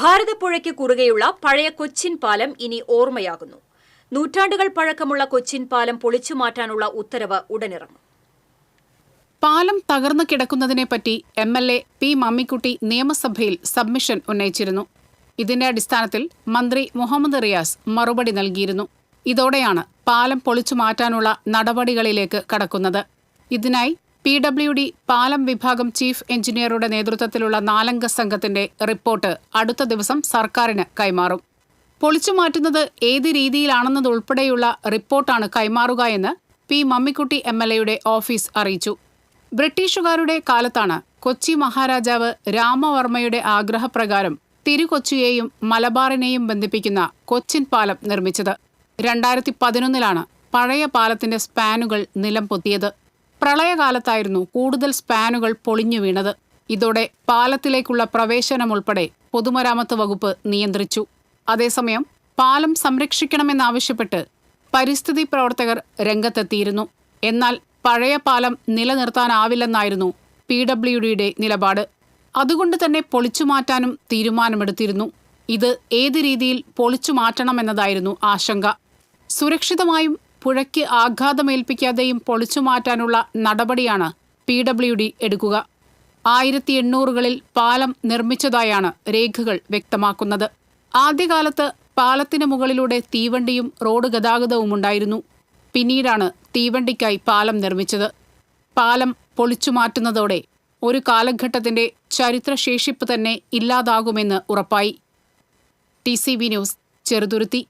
ഭാരതപ്പുഴയ്ക്ക് കുറുകെയുള്ള പഴയ കൊച്ചിൻ പാലം ഇനി ഓർമ്മയാകുന്നു. നൂറ്റാണ്ടുകൾ പഴക്കമുള്ള കൊച്ചിൻ പാലം പൊളിച്ചു മാറ്റാനുള്ള ഉത്തരവ് ഉടനിറങ്ങും. പാലം തകർന്നു കിടക്കുന്നതിനെപ്പറ്റി M L A P Mammikkutty നിയമസഭയിൽ സബ്മിഷൻ ഉന്നയിച്ചിരുന്നു. ഇതിന്റെ അടിസ്ഥാനത്തിൽ മന്ത്രി മുഹമ്മദ് റിയാസ് മറുപടി നൽകിയിരുന്നു. ഇതോടെയാണ് പാലം പൊളിച്ചു മാറ്റാനുള്ള നടപടികളിലേക്ക് കടക്കുന്നത്. ഇതിനായി പി ഡബ്ല്യു ഡി പാലം വിഭാഗം ചീഫ് എഞ്ചിനീയറുടെ നേതൃത്വത്തിലുള്ള നാലംഗ സംഘത്തിന്റെ റിപ്പോർട്ട് അടുത്ത ദിവസം സർക്കാരിന് കൈമാറും. പൊളിച്ചു മാറ്റുന്നത് ഏത് രീതിയിലാണെന്നതുൾപ്പെടെയുള്ള റിപ്പോർട്ടാണ് കൈമാറുക എന്ന് പി മമ്മിക്കുട്ടി എം എൽ എയുടെ ഓഫീസ് അറിയിച്ചു. ബ്രിട്ടീഷുകാരുടെ കാലത്താണ് കൊച്ചി മഹാരാജാവ് രാമവർമ്മയുടെ ആഗ്രഹപ്രകാരം തിരുകൊച്ചിയെയും മലബാറിനെയും ബന്ധിപ്പിക്കുന്ന കൊച്ചിൻ പാലം നിർമ്മിച്ചത്. രണ്ടായിരത്തി പതിനൊന്നിലാണ് പഴയ പാലത്തിന്റെ സ്പാനുകൾ നിലം പൊത്തിയത് പ്രളയകാലത്തായിരുന്നു കൂടുതൽ സ്പാനുകൾ പൊളിഞ്ഞു വീണത്. ഇതോടെ പാലത്തിലേക്കുള്ള പ്രവേശനം ഉൾപ്പെടെ പൊതുമരാമത്ത് വകുപ്പ് നിയന്ത്രിച്ചു. അതേസമയം പാലം സംരക്ഷിക്കണമെന്നാവശ്യപ്പെട്ട് പരിസ്ഥിതി പ്രവർത്തകർ രംഗത്തെത്തിയിരുന്നു. എന്നാൽ പഴയ പാലം നിലനിർത്താനാവില്ലെന്നായിരുന്നു പി ഡബ്ല്യു ഡിയുടെ നിലപാട്. അതുകൊണ്ട് തന്നെ പൊളിച്ചു മാറ്റാനും തീരുമാനമെടുത്തിരുന്നു. ഇത് ഏത് രീതിയിൽ പൊളിച്ചു മാറ്റണമെന്നതായിരുന്നു ആശങ്ക. സുരക്ഷിതമായും പുഴയ്ക്ക് ആഘാതമേൽപ്പിക്കാതെയും പൊളിച്ചു മാറ്റാനുള്ള നടപടിയാണ് പി ഡബ്ല്യു ഡി എടുക്കുക. ആയിരത്തി എണ്ണൂറുകളിൽ പാലം നിർമ്മിച്ചതായാണ് രേഖകൾ വ്യക്തമാക്കുന്നത്. ആദ്യകാലത്ത് പാലത്തിന് മുകളിലൂടെ തീവണ്ടിയും റോഡ് ഗതാഗതവും ഉണ്ടായിരുന്നു. പിന്നീടാണ് തീവണ്ടിക്കായി പാലം നിർമ്മിച്ചത്. പാലം പൊളിച്ചു മാറ്റുന്നതോടെ ഒരു കാലഘട്ടത്തിന്റെ ചരിത്രശേഷിപ്പ് തന്നെ ഇല്ലാതാകുമെന്ന് ഉറപ്പായി. T C V news Cheruthuruthy.